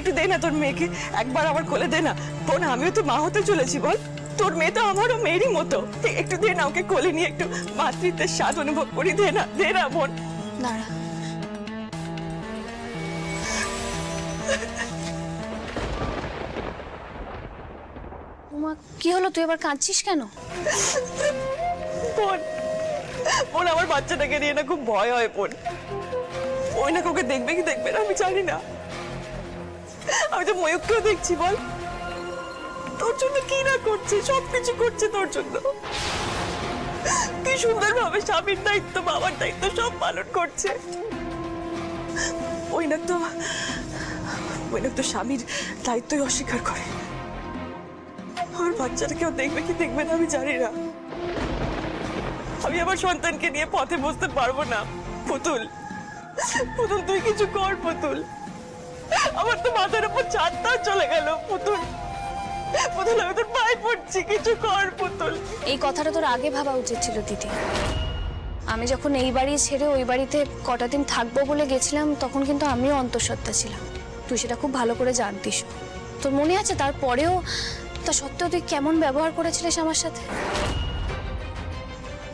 একটু দে না তোর মেয়েকে একবার আবার কোলে দে না। বোন আমিও তো মা হতে চলেছি বল। তোর মেয়ে তো আমারও মেয়েরই মতো। একটু দে না ওকে কোলে নিয়ে একটু মাতৃত্বের স্বাদ অনুভব করি দে না দে না বোন। দাঁড়া। কি হলো? তুই এবার কাঁদছিস কেন? বোন বোন আমার বাচ্চাটাকে নিয়ে না খুব ভয় হয় বোন। ওই না কাউকে দেখবে কি দেখবে না আমি জানি না। আমি তো ময়ূককেও দেখছি, বল। তোর জন্য কি না করছে? সব কিছু করছে তোর জন্য। কি সুন্দরভাবে স্বামীর দায়িত্ব, বাবার দায়িত্ব সব পালন করছে। ওই না তো ওই না তো স্বামীর দায়িত্বই অস্বীকার করে। আমার বাচ্চাটা কেউ দেখবে কি দেখবে না আমি জানি না। আমি আমার সন্তানকে নিয়ে পথে বসতে পারব না, পুতুল। পুতুল, তুই কিছু কর, পুতুল। আমার তো মাথার উপর চারটা চলে গেল, পুতুল। পুতুল, আমি তোর পায়ে পড়ছি, কিছু কর, পুতুল। এই কথাটা তোর আগে ভাবা উচিত ছিল, দিদি। আমি যখন এই বাড়ি ছেড়ে ওই বাড়িতে কটা দিন থাকব বলে গেছিলাম, তখন কিন্তু আমিও অন্তঃসত্ত্বা ছিলাম। তুই সেটা খুব ভালো করে জানতিস। তোর মনে আছে তারপরেও তা সত্ত্বেও তুই কেমন ব্যবহার করেছিলিস আমার সাথে?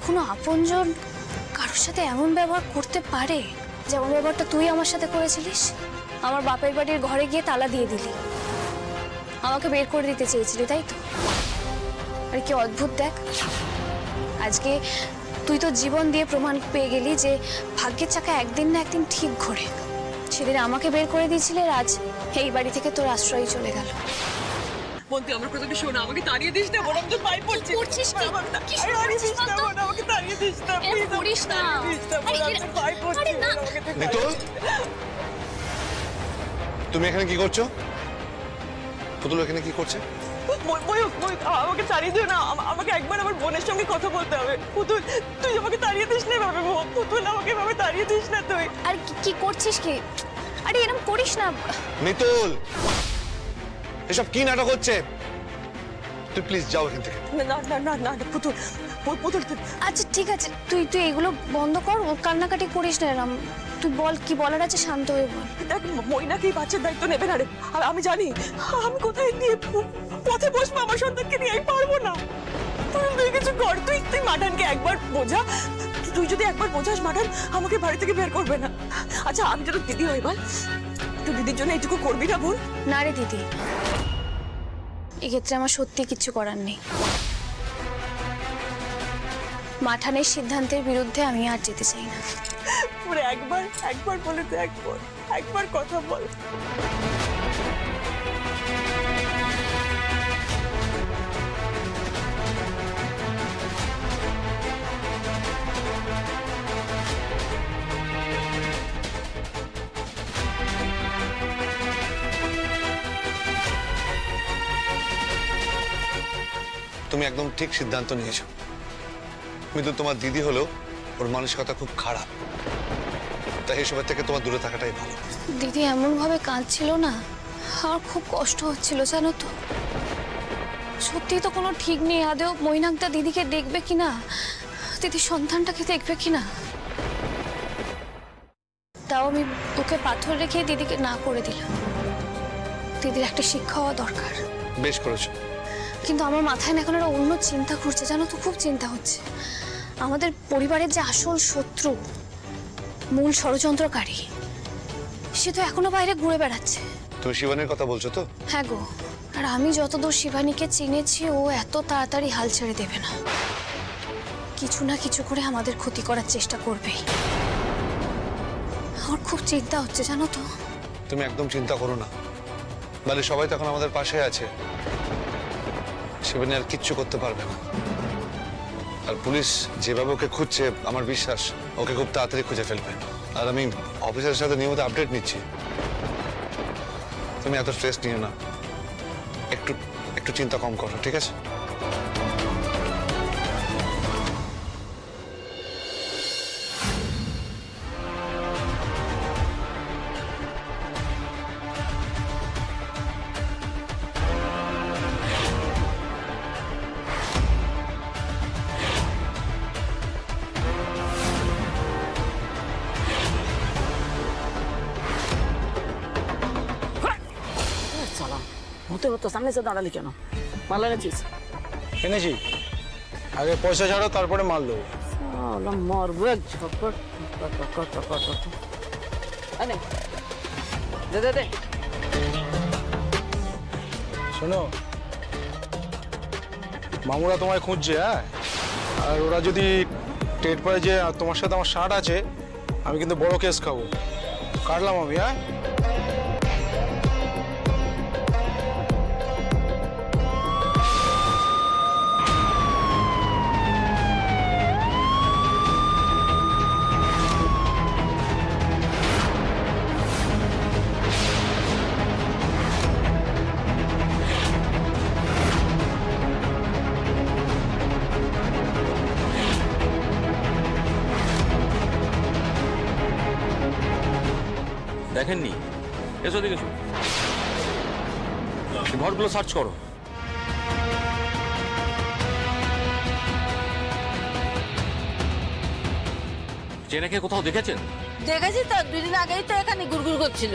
কোনো আপনজন কারোর সাথে এমন ব্যবহার করতে পারে? যেমন ব্যবহারটা তুই আমার সাথে করেছিলিস? আমার বাপের বাড়ির ঘরে গিয়ে তালা দিয়ে দিলি। আমাকে বের করে দিতে চেয়েছিলি তাই তো? আর কি অদ্ভুত দেখ। আজকে তুই তো জীবন দিয়ে প্রমাণ পেয়ে গেলি যে ভাগ্যের চাকা একদিন না একদিন ঠিক ঘোরে। সেদিন আমাকে বের করে দিয়েছিলে আজ এই বাড়ি থেকে তোর আশ্রয় চলে গেল। আমার শোন আমাকে তাড়িয়ে দিস না? বোন তোর পায়ে পড়ছি। করছিস কি? কি করছিস না আমাকে তাড়িয়ে দিস না এরকম করিস না। তাড়িয়ে দিস না, বোন, আরে আমি এরা- তোর পায়ে পড়ছি, আরে না। তুমি এখানে কি করছ? পুতুল এখানে কি করছে? ময়- ময়ূক ময়ূক আমাকে তাড়িয়ে দিও না। আমাকে একবার আমার বোনের সঙ্গে কথা বলতে হবে। পুতুল তুই আমাকে তাড়িয়ে দিস না এভাবে। পুতুল আমাকে এভাবে তাড়িয়ে দিস না তুই। আর কি- কি করছিস কি? আরে এরকম করিস না। নিতুল এসব কি নাটক হচ্ছে? তুই প্লিজ যাও এখান থেকে। না না না না না না, পুতুল পুতুল আচ্ছা ঠিক আছে। তুই তুই এগুলো বন্ধ কর ও কান্নাকাটি করিস না এরম। তুই বল কি বলার আছে? শান্ত হয়ে বল। দেখ মইনাকে এই বাচ্চার দায়িত্ব নেবে না রে। আর আমি জানি আমি কোথায় নিয়ে পথে বসবো আমার সন্তানকে নিয়ে আমি পারব না। তুই কিছু কর তুই তুই মাঠানকে একবার বোঝা। তুই যদি একবার বোঝাস মাঠান আমাকে বাড়ি থেকে বের করবে না। আচ্ছা আমি যেন দিদি হই বল। তুই দিদির জন্য এইটুকু করবি না বোন না রে দিদি। এক্ষেত্রে আমার সত্যি কিচ্ছু করার নেই। মাঠানের সিদ্ধান্তের বিরুদ্ধে আমি আর যেতে চাই না। পুরো একবার একবার বলে তো একবার একবার কথা বল। তুমি একদম ঠিক সিদ্ধান্ত নিয়েছো। কিন্তু তোমার দিদি হলো ওর মানসিকতা খুব খারাপ। তাই এসবের থেকে তোমার দূরে থাকাটাই ভালো। দিদি এমনভাবে কাঁদছিল না? আমার খুব কষ্ট হচ্ছিল জানো তো। সত্যি তো কোনো ঠিক নেই। আদেও মৈনাকদা দিদিকে দেখবে কিনা? দিদির সন্তানটাকে দেখবে কিনা? তাও আমি ওকে পাথর রেখে দিদিকে না করে দিলাম। দিদির একটা শিক্ষা হওয়া দরকার। বেশ করেছ। কিন্তু আমার মাথায় না এখন একটা অন্য চিন্তা ঘুরছে জানো তো খুব চিন্তা হচ্ছে। আমাদের পরিবারের যে আসল শত্রু মূল ষড়যন্ত্রকারী। সে তো এখনও বাইরে ঘুরে বেড়াচ্ছে। তুমি শিবানের কথা বলছো তো? হ্যাঁ গো। আর আমি যতদূর শিবানীকে চিনেছি ও এত তাড়াতাড়ি হাল ছেড়ে দেবে না। কিছু না কিছু করে আমাদের ক্ষতি করার চেষ্টা করবেই আমার খুব চিন্তা হচ্ছে জানো তো। তুমি একদম চিন্তা করো না। মানে সবাই তখন আমাদের পাশে আছে। শিবানী আর কিচ্ছু করতে পারবে না। আর পুলিশ যেভাবে ওকে খুঁজছে, আমার বিশ্বাস ওকে খুব তাড়াতাড়ি খুঁজে ফেলবে। আর আমি অফিসারের সাথে নিয়মিত আপডেট নিচ্ছি। তুমি এত স্ট্রেস নিও না। একটু একটু চিন্তা কম করো, ঠিক আছে? হতে হতো সামনে এসে দাঁড়ালি কেন? মাল এনেছিস? এনেছি। আগে পয়সা ছাড়ো তারপরে মাল দেবো। মরবো এক ঝপট। দে দে দে। শোনো মামুরা তোমায় খুঁজছে হ্যাঁ? আর ওরা যদি টেট পায় যে তোমার সাথে আমার শার্ট আছে আমি কিন্তু বড় কেস খাব। কাটলাম আমি হ্যাঁ? দেখেননি? এসো দিকে ঘরগুলো সার্চ করো। চেনাকে কোথাও দেখেছেন? দেখেছি তো দুদিন আগেই তো এখানে গুড়গুড় করছিল।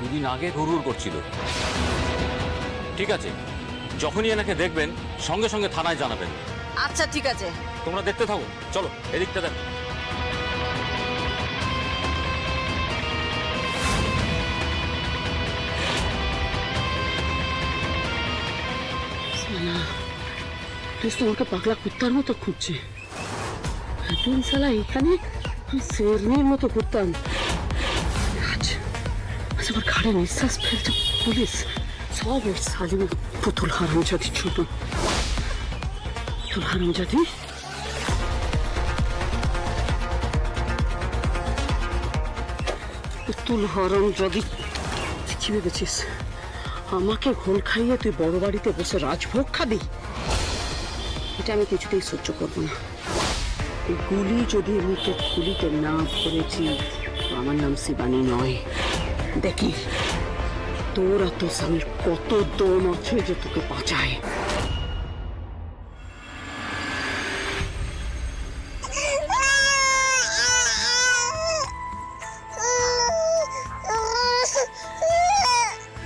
দুদিন আগে ঘুরঘুর করছিল। ঠিক আছে যখনই এনাকে দেখবেন সঙ্গে সঙ্গে থানায় জানাবেন। আচ্ছা ঠিক আছে। তোমরা দেখতে থাকো। চলো এদিকটা দেখ। প্লিজ তোমাকে পাগলা কুত্তার মতো খুঁজছে এতদিন সালা এখানে শেরনির মতো আজ আমার ঘাড়ে নিঃশ্বাস ফেলছে পুলিশ। সব ওর সালি পুতুল হারাম জাতি ছোট। পুতুল হারাম জাতি পুতুল হরম যদি কি ভেবেছিস? আমাকে ঘোল খাইয়ে তুই বড় বাড়িতে বসে রাজভোগ খাবি? এটা আমি কিছুতেই সহ্য করব না। এই গুলি যদি আমি তোর গুলিতে না ভরেছি তো আমার নাম শিবানী নয়। দেখি, তোর আর তোর স্বামীর কত দম আছে যে তোকে বাঁচায়।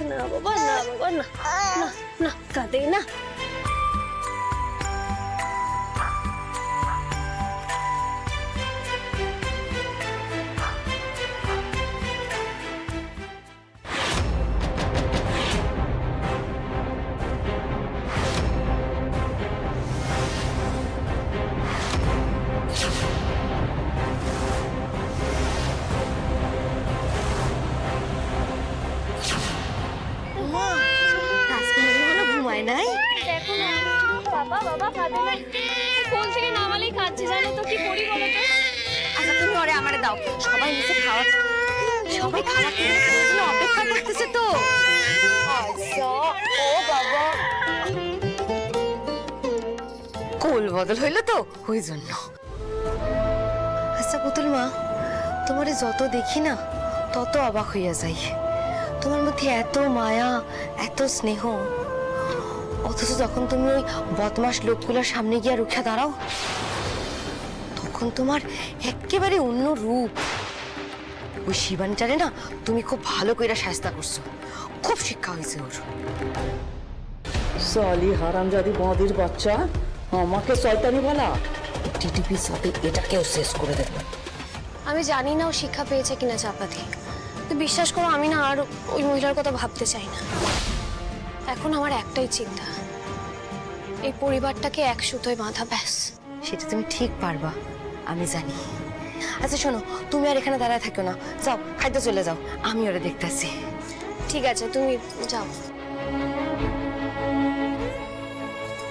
না বাবা না বাবা, না না না, কাঁদে না। নামালেই জানো তো কি করি বলো তো? আচ্ছা তুমি ওরে আমারে দাও। সবাই খাওয়া সবাই খাওয়া অপেক্ষা করতেছে তো। আচ্ছা ও বাবা। কোল বদল হইল তো, ওই জন্য। আচ্ছা পুতুল মা, তোমারে যত দেখি না, তত অবাক হইয়া যাই। তোমার মধ্যে এত মায়া, এত স্নেহ। অথচ যখন তুমি ওই বদমাস লোকগুলোর সামনে গিয়া রুখে দাঁড়াও তখন তোমার একেবারে অন্য রূপ। ওই শিবানীটারে না তুমি খুব ভালো কইরা শাস্তা করছ। খুব শিক্ষা হয়েছে ওর। সালি হারামজাদি বাঁদির বাচ্চা আমাকে শয়তানি বলা টিটিপির সাথে এটাকেও শেষ করে দেবো। আমি জানি না ও শিক্ষা পেয়েছে কিনা চাপাতি তো বিশ্বাস করো আমি না আর ওই মহিলার কথা ভাবতে চাই না। এখন আমার একটাই চিন্তা। এই পরিবারটাকে এক সুতোয় বাঁধা ব্যাস। সেটা তুমি ঠিক পারবা। আমি জানি। আচ্ছা শোনো, তুমি আর এখানে দাঁড়ায় থাকো না। যাও, খাদ্য চলে যাও। আমি ওরা দেখতেছি। ঠিক আছে, তুমি যাও।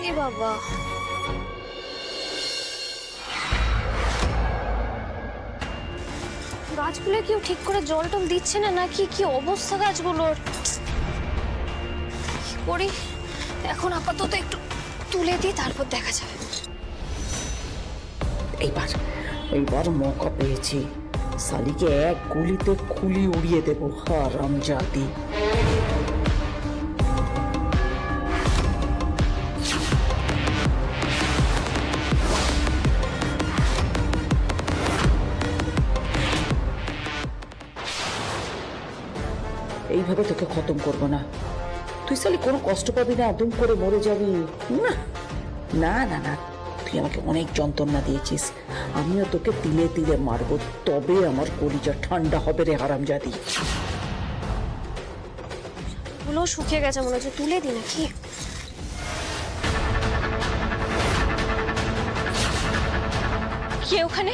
এ বাবা। গাছগুলো কেউ ঠিক করে জল টল দিচ্ছে না নাকি? কি অবস্থা গাছগুলোর? করি? এখন আপাতত একটু তুলে দিই, তারপর দেখা যাবে। এইবার এইবার মকা পেয়েছি। সালিকে এক গুলিতে খুলি উড়িয়ে দেবো, হারাম জাতি। এইভাবে তোকে খতম করব না। তুই সালি কোনো কষ্ট পাবি না, দুম করে মরে যাবি। না না না না। তুই আমাকে অনেক যন্ত্রণা দিয়েছিস। আমিও তোকে তিলে তিলে মারব। তবে আমার কলিজা ঠান্ডা হবে রে হারামজাদি। গুলো শুকিয়ে গেছে মনে হচ্ছে। তুলে দি নাকি? কে ওখানে ওখানে?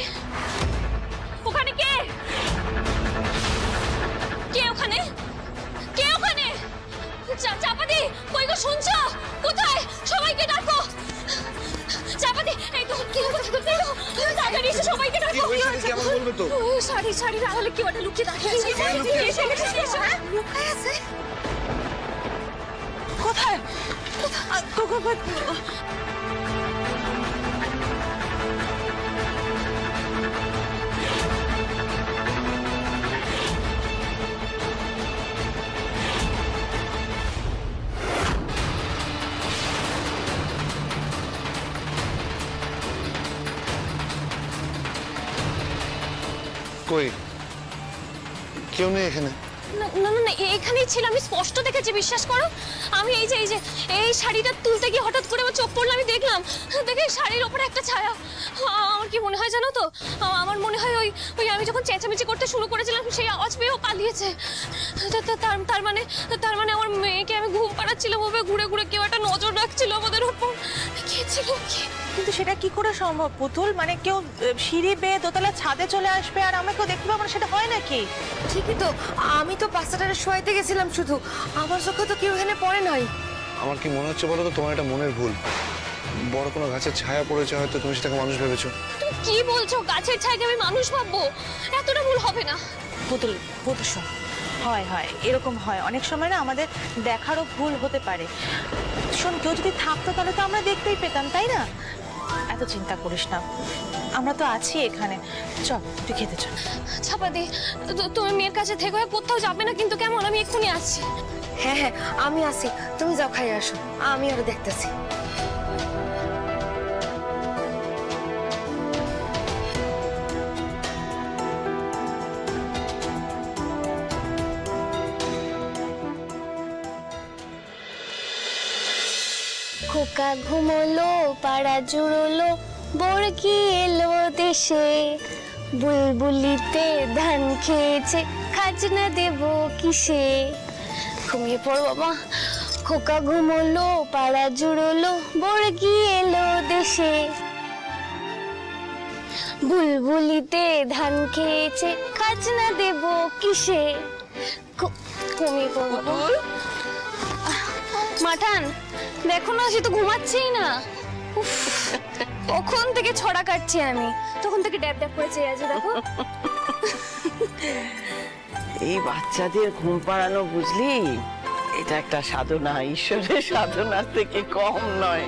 শাড়ি শাড়ি রাখলে কি ওটা লুকিয়ে এসে লুকায় আছে। কোথায়? আ, কই? কেউ নেই এখানে? না না না, এখানেই ছিল। আমি স্পষ্ট দেখেছি বিশ্বাস করো। আমি এই যে এই যে এই শাড়িটা তুলতে গিয়ে হঠাৎ করে আমার চোখ পড়ল আমি দেখলাম। দেখে শাড়ির ওপরে একটা ছায়া। আমার কি মনে হয় জানো তো? আমার মনে হয় ওই ওই আমি যখন চেঁচামেচি করতে শুরু করেছিলাম সেই আওয়াজ পেয়েও পালিয়েছে। তার তার মানে তার মানে আমার মেয়েকে আমি ঘুম পাড়াচ্ছিলাম ওভাবে ঘুরে ঘুরে কেউ একটা নজর রাখছিল আমাদের উপর কে ছিল কি? কিন্তু সেটা কি করে সম্ভব? পুতুল মানে কেউ সিঁড়ি বেয়ে দোতলা ছাদে চলে আসবে আর আমরা কেউ দেখতে পাবো না সেটা হয় নাকি? ঠিকই তো। আমি তো পাঁচটারে শোয়াইতে গেছিলাম শুধু। আমার চোখে তো কেউ এখানে পড়ে নাই। আমার কি মনে হচ্ছে বলো তো? তোমার এটা মনের ভুল। বড় কোনো গাছের ছায়া পড়েছে হয়তো তুমি সেটাকে মানুষ ভেবেছো। তুমি কি বলছো? গাছের ছাইকে আমি মানুষ ভাববো? এতটা ভুল হবে না। পুতুল পুতুল শোন। হয় হয়। এরকম হয়। অনেক সময় না আমাদের দেখারও ভুল হতে পারে। শোন কেউ যদি থাকতো তাহলে তো আমরা দেখতেই পেতাম তাই না? এত চিন্তা করিস না। আমরা তো আছি এখানে। চল তুই খেতে চল। ছাপা দি তুমি মেয়ের কাছে থেকে হয়ে কোথাও যাবে না কিন্তু কেমন? আমি এক্ষুনি আসছি। হ্যাঁ হ্যাঁ আমি আসি। তুমি যাও খাই আসো। আমি ওরা দেখতেছি। খোকা ঘুমোলো পাড়া জুড়োলো বর্গি এলো দেশে। বুলবুলিতে ধান খেয়েছে খাজনা দেব কিসে? ঘুমিয়ে পড়ো বাবা। খোকা ঘুমোলো পাড়া জুড়োলো বর্গি এলো দেশে। বুলবুলিতে ধান খেয়েছে খাজনা দেব কিসে? ঘুমিয়ে পড়ো মাঠান। দেখো না সে তো ঘুমাচ্ছেই না। উফ, কখন থেকে ছড়া কাটছি আমি? তখন থেকে ড্যাব ড্যাব করে চেয়ে আছে দেখো। এই বাচ্চাদের ঘুম পাড়ানো বুঝলি? এটা একটা সাধনা ঈশ্বরের সাধনার থেকে কম নয়।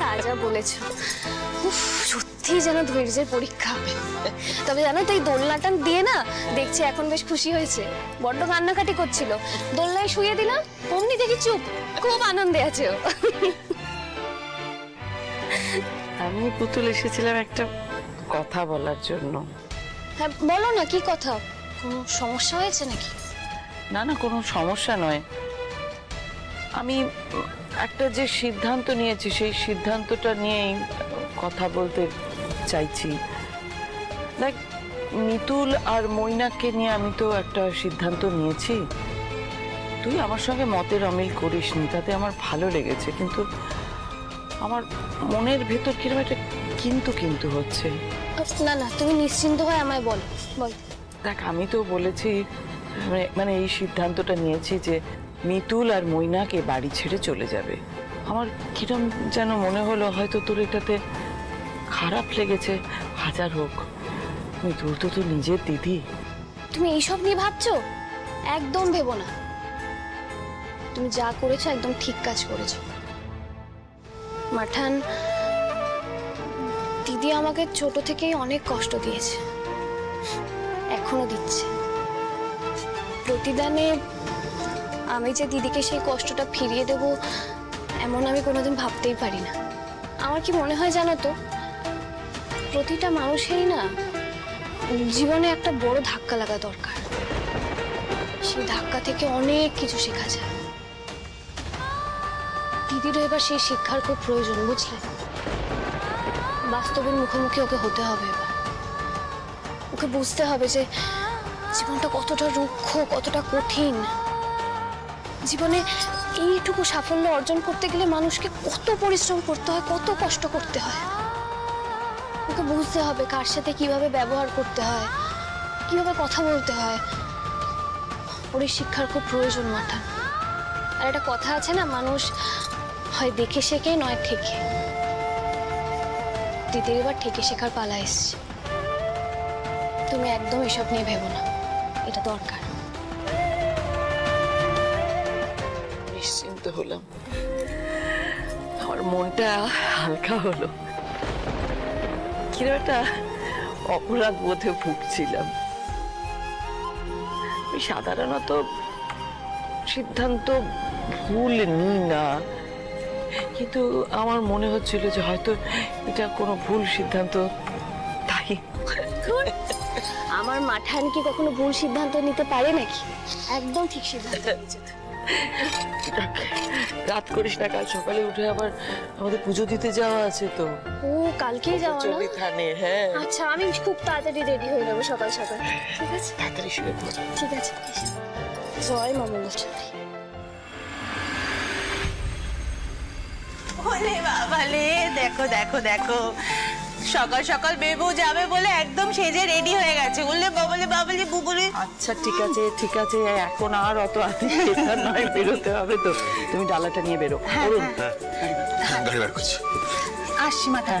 তাজা বলেছ। উফ, সত্যি যেন ধৈর্যের পরীক্ষা। তবে জানো তো এই দোলনাটা দিয়ে না দেখছি এখন বেশ খুশি হয়েছে। বড্ড কান্নাকাটি করছিল। দোলনায় শুয়ে দিলাম অমনি দেখি চুপ। খুব আনন্দে আছে। ও আমি পুতুল এসেছিলাম একটা কথা বলার জন্য। হ্যাঁ বলো না কি কথা? কোনো সমস্যা হয়েছে নাকি? না না কোনো সমস্যা নয়। আমি একটা যে সিদ্ধান্ত নিয়েছি সেই সিদ্ধান্তটা নিয়েই কথা বলতে চাইছি। দেখ মিতুল আর মৈনাককে নিয়ে আমি তো একটা সিদ্ধান্ত নিয়েছি। তুই আমার সঙ্গে মতের অমিল করিসনি তাতে আমার ভালো লেগেছে কিন্তু আমার মনের ভেতর কীরকম একটা কিন্তু কিন্তু হচ্ছে। না না তুমি নিশ্চিন্ত হয়ে আমায় বলো বল। দেখ আমি তো বলেছি মানে- মানে এই সিদ্ধান্তটা নিয়েছি যে মিতুল আর মৈনাক এ বাড়ি ছেড়ে চলে যাবে। আমার কিরম যেন মনে হলো হয়তো তোর এটাতে খারাপ লেগেছে। হাজার হোক মিতুল তো তোর নিজের দিদি। তুমি এইসব নিয়ে ভাবছ? একদম ভেবো না। তুমি যা করেছ, একদম ঠিক কাজ করেছ। মাঠান, দিদি আমাকে ছোট থেকেই অনেক কষ্ট দিয়েছে। এখনও দিচ্ছে। প্রতিদানে আমি যে দিদিকে সেই কষ্টটা ফিরিয়ে দেব, এমন আমি কোনোদিন ভাবতেই পারি না। আমার কি মনে হয় জানো তো, প্রতিটা মানুষেরই না জীবনে একটা বড় ধাক্কা লাগা দরকার। সেই ধাক্কা থেকে অনেক কিছু শেখা যায়। দিদিরও এবার সেই শিক্ষার খুব প্রয়োজন, বুঝলে? বাস্তবের মুখোমুখি ওকে হতে হবে এবার। ওকে বুঝতে হবে যে জীবনটা কতটা রুক্ষ, কতটা কঠিন। জীবনে এইটুকু সাফল্য অর্জন করতে গেলে মানুষকে কত পরিশ্রম করতে হয়, কত কষ্ট করতে হয়। ওকে বুঝতে হবে কার সাথে কীভাবে ব্যবহার করতে হয়, কীভাবে কথা বলতে হয়। ওর শিক্ষার খুব প্রয়োজন মাথা আর একটা কথা আছে না, মানুষ হয় দেখে শেখে, নয় ঠেকে। দিদির এবার ঠেকে শেখার পালা এসছে। তুমি একদম এসব নিয়ে ভেবো না। এটা দরকার। নিশ্চিন্ত হলাম। আমার মনটা হালকা হলো। একটা অপরাধ বোধে ভুগছিলাম। সাধারণত সিদ্ধান্ত ভুল নিই না। কিন্তু আমার মনে হচ্ছিল যে হয়তো এটা কোনো ভুল সিদ্ধান্ত। তাই। আমার মাঠান কি কখনো ভুল সিদ্ধান্ত নিতে পারে নাকি? একদম ঠিক সিদ্ধান্ত নিয়েছে। রাত করিস না কাল সকালে উঠে আবার আমাদের পুজো দিতে যাওয়া আছে তো। ও কালকেই যাওয়া না? থানে হ্যাঁ। আচ্ছা আমি খুব তাড়াতাড়ি রেডি হয়ে যাব সকাল সকাল। ঠিক আছে? তাড়াতাড়ি শুয়ে পড়। ঠিক আছে জয় মঙ্গলচন্ডী ওরে বাবালে দেখো দেখো দেখো। সকাল সকাল বেবু যাবে বলে একদম সেজে রেডি হয়ে গেছে। বললে বাবলে বাবলে বুবুলে আচ্ছা ঠিক আছে ঠিক আছে এখন আর অত আতি নয় বেরোতে হবে তো। তুমি ডালাটা নিয়ে বেরো অরুণ, গাড়ি বার করছি। আসছি মাথা।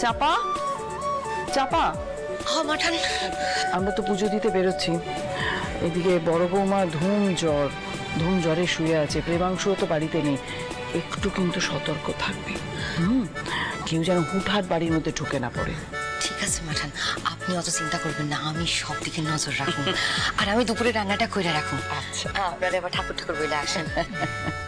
চাপা? চাপা? আমরা তো পুজো দিতে বেরোচ্ছি। এদিকে বড় বৌমা ধুম জ্বর ধুম জ্বরে শুয়ে আছে। প্রেমাংশও তো বাড়িতে নেই। একটু কিন্তু সতর্ক থাকবে। হুম। কেউ যেন হুটহাট বাড়ির মধ্যে ঢুকে না পড়ে। ঠিক আছে মাঠান। আপনি অত চিন্তা করবেন না আমি সব দিকে নজর রাখুন আর আমি দুপুরে রান্নাটা করে রাখুন আচ্ছা। আপনারা এবার ঠাকুর ঠাকুর বলে আসেন।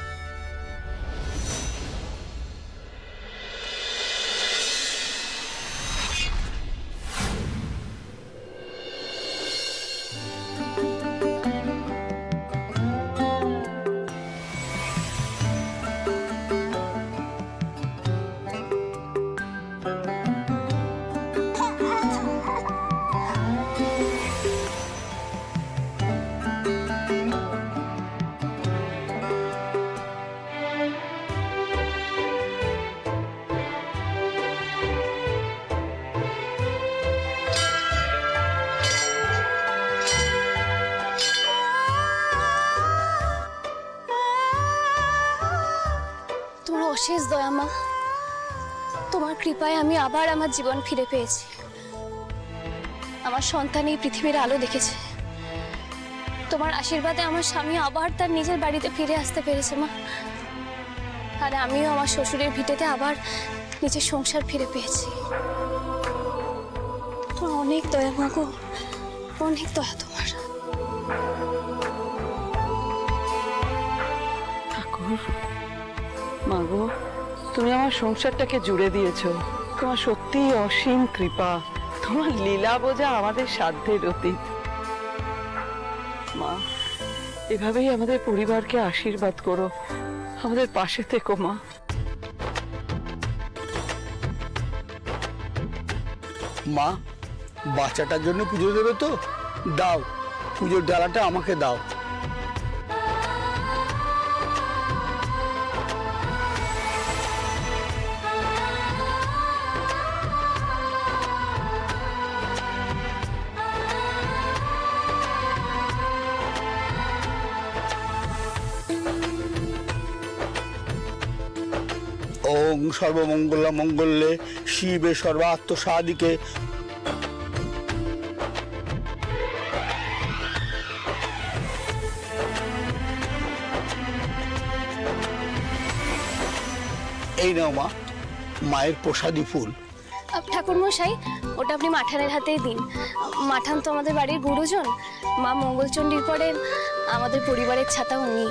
তোমার কৃপায় আমি আবার আমার জীবন ফিরে পেয়েছি। আমার সন্তান এই পৃথিবীর আলো দেখেছে। তোমার আশীর্বাদে আমার স্বামী আবার তার নিজের বাড়িতে ফিরে আসতে পেরেছে, মা। আর আমিও আমার শ্বশুরের ভিটেতে আবার নিজের সংসার ফিরে পেয়েছি। অনেক দয়া, মা গো। অনেক দয়া তোমার। ঠাকুর মাগো তুমি আমার সংসারটাকে জুড়ে দিয়েছ। তোমার সত্যি অসীম কৃপা। তোমার লীলা বোঝা আমাদের সাধ্যের অতীত। মা, এভাবেই আমাদের পরিবারকে আশীর্বাদ করো। আমাদের পাশে থেকো, মা। মা, বাচ্চাটার জন্য পুজো দেবে তো? দাও, পুজোর ডালাটা আমাকে দাও। সর্বমঙ্গল, মঙ্গলে শিবে সর্বাত্ম সাদিকে এই নাও মা, মায়ের প্রসাদী ফুল। ঠাকুর মশাই ওটা আপনি মাঠানের হাতেই দিন। মাঠান তো আমাদের বাড়ির গুরুজন। মা মঙ্গলচণ্ডীর পরে আমাদের পরিবারের ছাতা উনি।